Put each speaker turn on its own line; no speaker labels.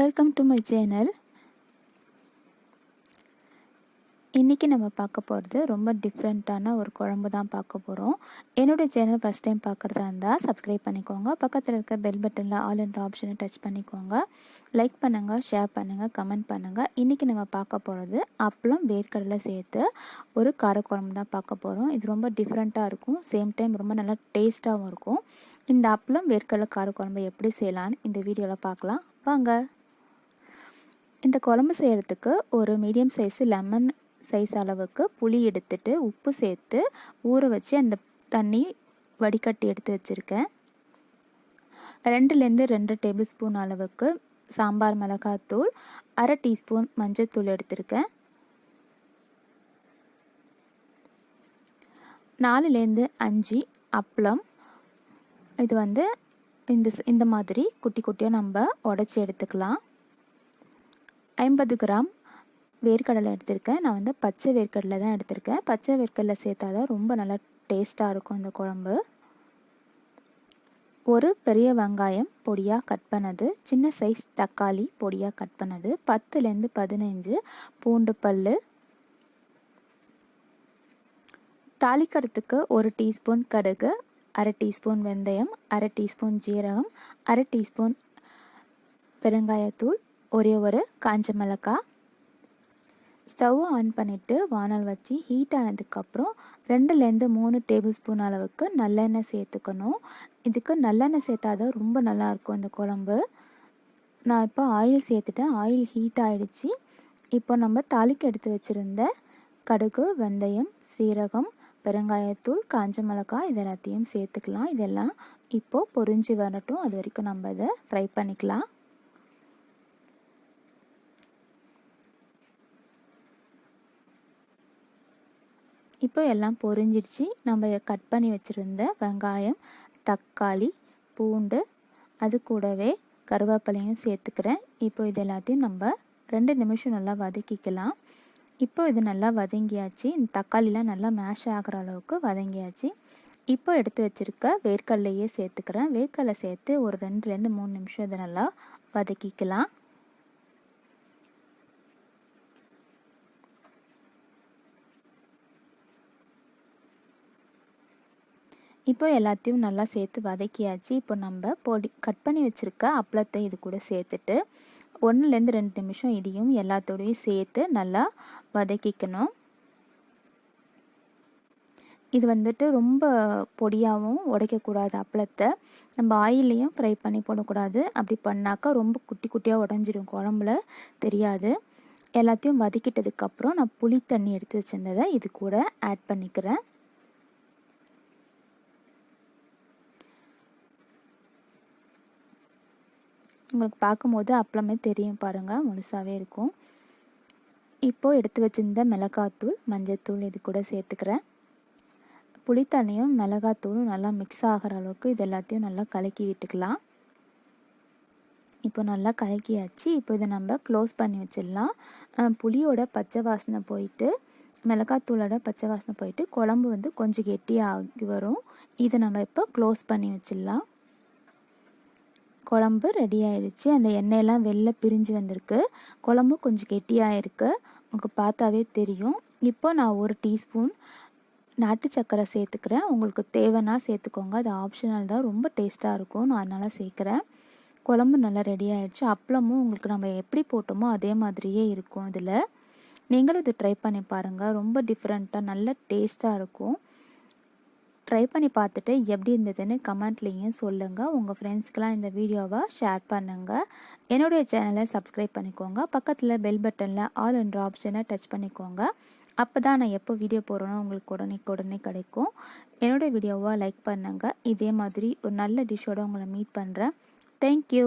Welcome to my channel இன்றைக்கி நம்ம பார்க்க போகிறது ரொம்ப டிஃப்ரெண்ட்டான ஒரு குழம்பு தான் பார்க்க போகிறோம் என்னுடைய சேனல் ஃபஸ்ட் டைம் பார்க்குறதா இருந்தால் சப்ஸ்கிரைப் பண்ணிக்கோங்க. பக்கத்தில் இருக்க பெல் பட்டனில் ஆல் என்ற ஆப்ஷனை டச் பண்ணிக்கோங்க. லைக் பண்ணுங்கள் ஷேர் பண்ணுங்கள் கமெண்ட் பண்ணுங்கள் இன்றைக்கி நம்ம பார்க்க போகிறது அப்பளம் வேர்க்கடலை சேர்த்து ஒரு காரக்குழம்பு தான் பார்க்க போகிறோம் இது ரொம்ப டிஃப்ரெண்ட்டாக இருக்கும். சேம் டைம் ரொம்ப நல்லா டேஸ்ட்டாகவும் இருக்கும். இந்த அப்பளம் வேர்க்கடலை காரக்குழம்பு எப்படி செய்யலான்னு இந்த வீடியோவில் பார்க்கலாம். வாங்க. இந்த குழம்பு செய்கிறதுக்கு ஒரு மீடியம் சைஸு லெமன் சைஸ் அளவுக்கு புளி எடுத்துட்டு உப்பு சேர்த்து ஊற வச்சு அந்த தண்ணி வடிகட்டி எடுத்து வச்சுருக்கேன். ரெண்டுலேருந்து ரெண்டு டேபிள் ஸ்பூன் அளவுக்கு சாம்பார் மிளகாத்தூள் அரை டீஸ்பூன் மஞ்சத்தூள் எடுத்திருக்கேன். நாலுலேருந்து அஞ்சு அப்பளம். இது வந்து இந்த இந்த மாதிரி குட்டி குட்டியாக நம்ம உடச்சி எடுத்துக்கலாம். ஐம்பது கிராம் வேர்க்கடலை எடுத்திருக்கேன். நான் வந்து பச்சை வேர்க்கடலை தான் எடுத்திருக்கேன். பச்சை வேர்க்கடலை சேர்த்தா தான் ரொம்ப நல்லா டேஸ்ட்டாக இருக்கும் இந்த குழம்பு. ஒரு பெரிய வெங்காயம் பொடியாக கட் பண்ணது. சின்ன சைஸ் தக்காளி பொடியாக கட் பண்ணது. பத்துலேருந்து பதினஞ்சு பூண்டு பல் தாளிக்கிறதுக்கு ஒரு டீஸ்பூன் கடுகு அரை டீஸ்பூன் வெந்தயம் அரை டீஸ்பூன் ஜீரகம் அரை டீஸ்பூன் பெருங்காயத்தூள் ஒரே ஒரு காஞ்ச மிளகாய் ஸ்டவ் ஆன் பண்ணிவிட்டு வானல் வச்சு ஹீட் ஆனதுக்கப்புறம் ரெண்டுலேருந்து மூணு டேபிள் ஸ்பூன் அளவுக்கு நல்லெண்ணெய் சேர்த்துக்கணும். இதுக்கு நல்லெண்ணெய் சேர்த்தா தான் ரொம்ப நல்லாயிருக்கும் இந்த குழம்பு. நான் இப்போ ஆயில் சேர்த்துட்டேன். ஆயில் ஹீட் ஆகிடுச்சு இப்போ நம்ம தாளிக்கு எடுத்து வச்சுருந்த கடுகு வெந்தயம் சீரகம் பெருங்காயத்தூள் காஞ்ச மிளகாய் இது எல்லாத்தையும் சேர்த்துக்கலாம். இதெல்லாம் இப்போது பொரிஞ்சு வரட்டும். அது வரைக்கும் நம்ம இதை ஃப்ரை பண்ணிக்கலாம். இப்போ எல்லாம் பொரிஞ்சிடுச்சு. நம்ம கட் பண்ணி வச்சுருந்த வெங்காயம் தக்காளி பூண்டு அது கூடவே கருவேப்பிலையும் சேர்த்துக்கிறேன். இப்போ இது எல்லாத்தையும் நம்ம ரெண்டு நிமிஷம் நல்லா வதக்கிக்கலாம். இப்போ இது நல்லா வதங்கியாச்சு. இந்த தக்காளிலாம் நல்லா மேஷ் ஆகிற அளவுக்கு வதங்கியாச்சு. இப்போ எடுத்து வச்சுருக்க வேர்க்கடலையே சேர்த்துக்கிறேன். வேர்க்கடலை சேர்த்து ஒரு ரெண்டுலேருந்து மூணு நிமிஷம் இதை நல்லா வதக்கிக்கலாம். இப்போ எல்லாத்தையும் நல்லா சேர்த்து வதக்கியாச்சு. இப்போ நம்ம பொடி கட் பண்ணி வச்சுருக்க அப்பளத்தை இது கூட சேர்த்துட்டு ஒன்றுலேருந்து ரெண்டு நிமிஷம் இதையும் எல்லாத்தோடையும் சேர்த்து நல்லா வதக்கிக்கணும். இது வந்துட்டு ரொம்ப பொடியாகவும் உடைக்கக்கூடாது அப்பளத்தை. நம்ம ஆயிலையும் ஃப்ரை பண்ணி போடக்கூடாது. அப்படி பண்ணாக்கா ரொம்ப குட்டி குட்டியாக உடஞ்சிடும். குழம்புல தெரியாது. எல்லாத்தையும் வதக்கிட்டதுக்கப்புறம் நான் புளி தண்ணி எடுத்து வச்சுருந்ததை இது கூட ஆட் பண்ணிக்கிறேன். உங்களுக்கு பார்க்கும்போது அப்பளமே தெரியும் பாருங்கள் முழுசாகவே இருக்கும். இப்போது எடுத்து வச்சுருந்த மிளகாத்தூள் மஞ்சத்தூள் இது கூட சேர்த்துக்கிறேன். புளித்தண்ணியும் மிளகாத்தூளும் நல்லா மிக்ஸ் ஆகிற அளவுக்கு இது எல்லாத்தையும் நல்லா கலக்கி விட்டுக்கலாம். இப்போ நல்லா கலக்கியாச்சு. இப்போ இதை நம்ம க்ளோஸ் பண்ணி வச்சிடலாம். புளியோட பச்சை வாசனை போயிட்டு மிளகாத்தூளோட பச்சை வாசனை போயிட்டு குழம்பு வந்து கொஞ்சம் கெட்டியாகி வரும். இதை நம்ம இப்போ க்ளோஸ் பண்ணி வச்சிடலாம். குழம்பு ரெடி ஆயிடுச்சு. அந்த எண்ணெயெல்லாம் வெளில பிரிஞ்சு வந்திருக்கு. குழம்பு கொஞ்சம் கெட்டியாக இருக்குது உங்களுக்கு பார்த்தாவே தெரியும். இப்போ நான் ஒரு டீஸ்பூன் நாட்டு சக்கரை சேர்த்துக்கிறேன். உங்களுக்கு தேவைன்னா சேர்த்துக்கோங்க. அது ஆப்ஷனல் தான். ரொம்ப டேஸ்ட்டாக இருக்கும். நான் அதனால் சேர்க்குறேன். குழம்பு நல்லா ரெடி ஆயிடுச்சு. அப்பளமும் உங்களுக்கு நம்ம எப்படி போட்டோமோ அதே மாதிரியே இருக்கும் இதில். நீங்களும் இது ட்ரை பண்ணி பாருங்கள் ரொம்ப டிஃப்ரெண்ட்டாக நல்ல டேஸ்ட்டாக இருக்கும். ட்ரை பண்ணி பார்த்துட்டு எப்படி இருந்ததுன்னு கமெண்ட்லேயும் சொல்லுங்கள் உங்கள் ஃப்ரெண்ட்ஸ்க்கெலாம் இந்த வீடியோவை ஷேர் பண்ணுங்கள் என்னுடைய சேனலை சப்ஸ்கிரைப் பண்ணிக்கோங்க. பக்கத்தில் பெல் பட்டனில் ஆல் என்ற ஆப்ஷனை டச் பண்ணிக்கோங்க. அப்போ தான் நான் எப்போ வீடியோ போடுறேனோ உங்களுக்கு உடனே உடனே கிடைக்கும். என்னோடய வீடியோவை லைக் பண்ணுங்கள் இதே மாதிரி ஒரு நல்ல டிஷ்ஷோடு உங்களை மீட் பண்ணுறேன் தேங்க்யூ